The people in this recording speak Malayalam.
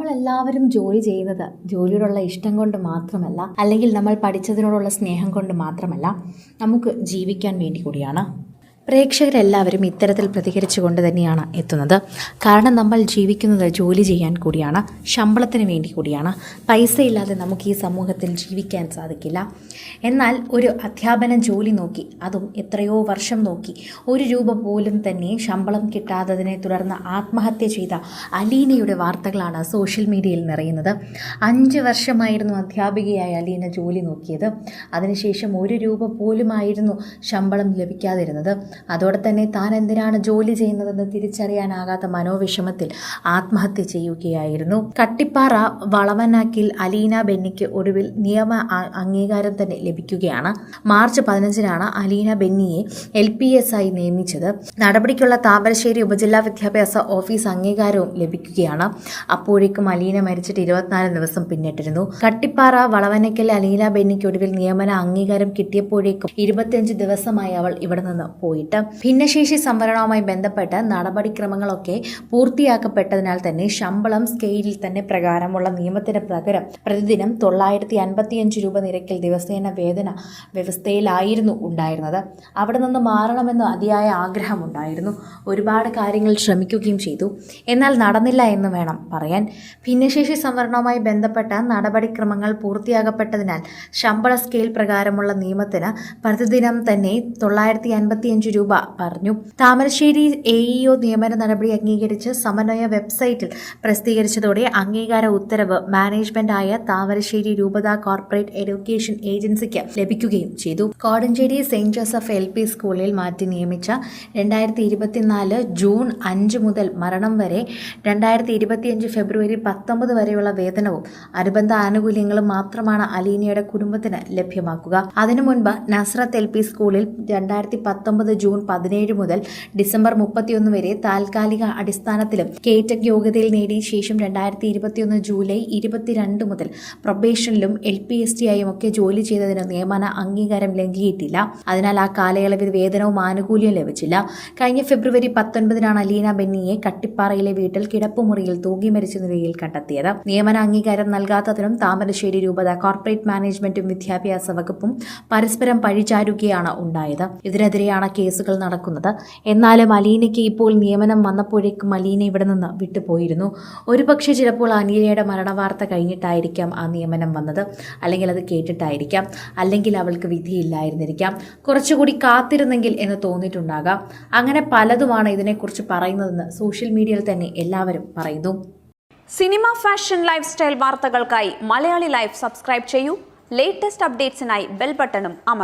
നമ്മളെല്ലാവരും ജോലി ചെയ്യുന്നത് ജോലിയോടുള്ള ഇഷ്ടം കൊണ്ട് മാത്രമല്ല അല്ലെങ്കിൽ നമ്മൾ പഠിച്ചതിനോടുള്ള സ്നേഹം കൊണ്ട് മാത്രമല്ല നമുക്ക് ജീവിക്കാൻ വേണ്ടി കൂടിയാണ്. പ്രേക്ഷകരെല്ലാവരും ഇത്തരത്തിൽ പ്രതികരിച്ചുകൊണ്ട് തന്നെയാണ് എത്തുന്നത്. കാരണം നമ്മൾ ജീവിക്കുന്നത് ജോലി ചെയ്യാൻ കൂടിയാണ് ശമ്പളത്തിന് വേണ്ടി കൂടിയാണ്. പൈസ ഇല്ലാതെ നമുക്ക് ഈ സമൂഹത്തിൽ ജീവിക്കാൻ സാധിക്കില്ല. എന്നാൽ ഒരു അധ്യാപന ജോലി നോക്കി അതും എത്രയോ വർഷം നോക്കി ഒരു രൂപ പോലും തന്നെ ശമ്പളം കിട്ടാത്തതിനെ തുടർന്ന് ആത്മഹത്യ ചെയ്ത അലീനയുടെ വാർത്തകളാണ് സോഷ്യൽ മീഡിയയിൽ നിറയുന്നത്. അഞ്ച് വർഷമായിരുന്നു അധ്യാപികയായ അലീന ജോലി നോക്കിയത്. അതിനുശേഷം ഒരു രൂപ പോലുമായിരുന്നു ശമ്പളം ലഭിക്കാതിരുന്നത്. അതോടെ തന്നെ താൻ എന്തിനാണ് ജോലി ചെയ്യുന്നതെന്ന് തിരിച്ചറിയാനാകാത്ത മനോവിഷമത്തിൽ ആത്മഹത്യ ചെയ്യുകയായിരുന്നു. കട്ടിപ്പാറ വളവനാക്കിൽ അലീന ബെന്നിക്ക് ഒടുവിൽ നിയമ അംഗീകാരം തന്നെ ലഭിക്കുകയാണ്. മാർച്ച് പതിനഞ്ചിനാണ് അലീന ബെന്നിയെ എൽ പി എസ് ആയി നിയമിച്ചത്. നടപടിക്കുള്ള താമരശ്ശേരി ഉപജില്ലാ വിദ്യാഭ്യാസ ഓഫീസ് അംഗീകാരവും ലഭിക്കുകയാണ്. അപ്പോഴേക്കും അലീന മരിച്ചിട്ട് ഇരുപത്തിനാല് ദിവസം പിന്നിട്ടിരുന്നു. കട്ടിപ്പാറ വളവനക്കൽ അലീന ബെന്നിക്ക് ഒടുവിൽ നിയമന അംഗീകാരം കിട്ടിയപ്പോഴേക്കും ഇരുപത്തിയഞ്ച് ദിവസമായി അവൾ ഇവിടെ നിന്ന് പോയിട്ട് ഭിന്നശേഷി സംവരണവുമായി ബന്ധപ്പെട്ട് നടപടിക്രമങ്ങളൊക്കെ പൂർത്തിയാക്കപ്പെട്ടതിനാൽ തന്നെ ശമ്പളം സ്കെയിലിൽ തന്നെ പ്രകാരമുള്ള നിയമത്തിന് പ്രകാരം പ്രതിദിനം തൊള്ളായിരത്തി അൻപത്തിയഞ്ച് രൂപ നിരക്കിൽ ദിവസേന വേതന വ്യവസ്ഥയിലായിരുന്നു ഉണ്ടായിരുന്നത്. അവിടെ നിന്ന് മാറണമെന്ന് അതിയായ ആഗ്രഹമുണ്ടായിരുന്നു. ഒരുപാട് കാര്യങ്ങൾ ശ്രമിക്കുകയും ചെയ്തു. എന്നാൽ നടന്നില്ല എന്ന് വേണം പറയാൻ. ഭിന്നശേഷി സംവരണവുമായി ബന്ധപ്പെട്ട നടപടിക്രമങ്ങൾ പൂർത്തിയാകപ്പെട്ടതിനാൽ ശമ്പള സ്കെയിൽ പ്രകാരമുള്ള നിയമത്തിന് പ്രതിദിനം തന്നെ തൊള്ളായിരത്തി അൻപത്തിയഞ്ച് രൂപ പറഞ്ഞു. താമരശ്ശേരി എ ഇഒ നിയമന നടപടി അംഗീകരിച്ച് സമന്വയ വെബ്സൈറ്റിൽ പ്രസിദ്ധീകരിച്ചതോടെ അംഗീകാര ഉത്തരവ് മാനേജ്മെന്റായ താമരശ്ശേരി രൂപത കോർപ്പറേറ്റ് എഡ്യൂക്കേഷൻ ഏജൻസിക്ക് ലഭിക്കുകയും ചെയ്തു. Kodanchery saint Joseph L P സ്കൂളിൽ മാറ്റി നിയമിച്ച രണ്ടായിരത്തി ഇരുപത്തിനാല് ജൂൺ അഞ്ച് മുതൽ മരണം വരെ രണ്ടായിരത്തി ഇരുപത്തിയഞ്ച് ഫെബ്രുവരി പത്തൊമ്പത് വരെയുള്ള വേതനവും അനുബന്ധ ആനുകൂല്യങ്ങളും മാത്രമാണ് അലീനയുടെ കുടുംബത്തിന് ലഭ്യമാക്കുക. അതിനു മുൻപ് നസ്രത്ത് എൽ പി സ്കൂളിൽ രണ്ടായിരത്തി പത്തൊമ്പത് ജൂൺ പതിനേഴ് മുതൽ ഡിസംബർ മുപ്പത്തിയൊന്ന് വരെ താൽക്കാലിക അടിസ്ഥാനത്തിലും കേറ്റക് യോഗ്യതയിൽ നേടിയ ശേഷം രണ്ടായിരത്തി ഇരുപത്തിയൊന്ന് ജൂലൈ ഇരുപത്തിരണ്ട് മുതൽ പ്രൊബേഷനിലും എൽ പി എസ് ടി ആയും ഒക്കെ ജോലി ചെയ്തതിന് നിയമന അംഗീകാരം ലംഘിയിട്ടില്ല. അതിനാൽ ആ കാലയളവിൽ വേതനവും ആനുകൂല്യവും ലഭിച്ചില്ല. കഴിഞ്ഞ ഫെബ്രുവരി പത്തൊൻപതിനാണ് അലീന ബെന്നിയെ കട്ടിപ്പാറയിലെ വീട്ടിൽ കിടപ്പുമുറിയിൽ തൂങ്ങി മരിച്ച നിലയിൽ കണ്ടെത്തിയത്. നിയമന അംഗീകാരം നൽകാത്തതിനും താമരശ്ശേരി രൂപത കോർപ്പറേറ്റ് മാനേജ്മെന്റും വിദ്യാഭ്യാസ വകുപ്പും പരസ്പരം പഴിചാരുകയാണ് ഉണ്ടായത്. ഇതിനെതിരെയാണ് കേസുകൾ നടക്കുന്നത്. എന്നാലും മലീനയ്ക്ക് ഇപ്പോൾ നിയമനം വന്നപ്പോഴേക്കും മലീന ഇവിടെ നിന്ന് വിട്ടുപോയിരുന്നു. ഒരുപക്ഷെ ചിലപ്പോൾ അലീനയുടെ മരണവാർത്ത കഴിഞ്ഞിട്ടായിരിക്കാം ആ നിയമനം വന്നത്. അല്ലെങ്കിൽ അത് കേട്ടിട്ടായിരിക്കാം. അല്ലെങ്കിൽ അവൾക്ക് വിധിയില്ലായിരുന്നിരിക്കാം. കുറച്ചുകൂടി കാത്തിരുന്നെങ്കിൽ എന്ന് തോന്നിയിട്ടുണ്ടാകാം. അങ്ങനെ പലതുമാണ് ഇതിനെക്കുറിച്ച് പറയുന്നതെന്ന് സോഷ്യൽ മീഡിയയിൽ തന്നെ എല്ലാവരും പറയുന്നു. സിനിമ ഫാഷൻ ലൈഫ് സ്റ്റൈൽ വാർത്തകൾക്കായി മലയാളി ലൈഫ് സബ്സ്ക്രൈബ് ചെയ്യൂ. ലേറ്റസ്റ്റ് അപ്ഡേറ്റ്സിനായി ബെൽ ബട്ടണും അമർ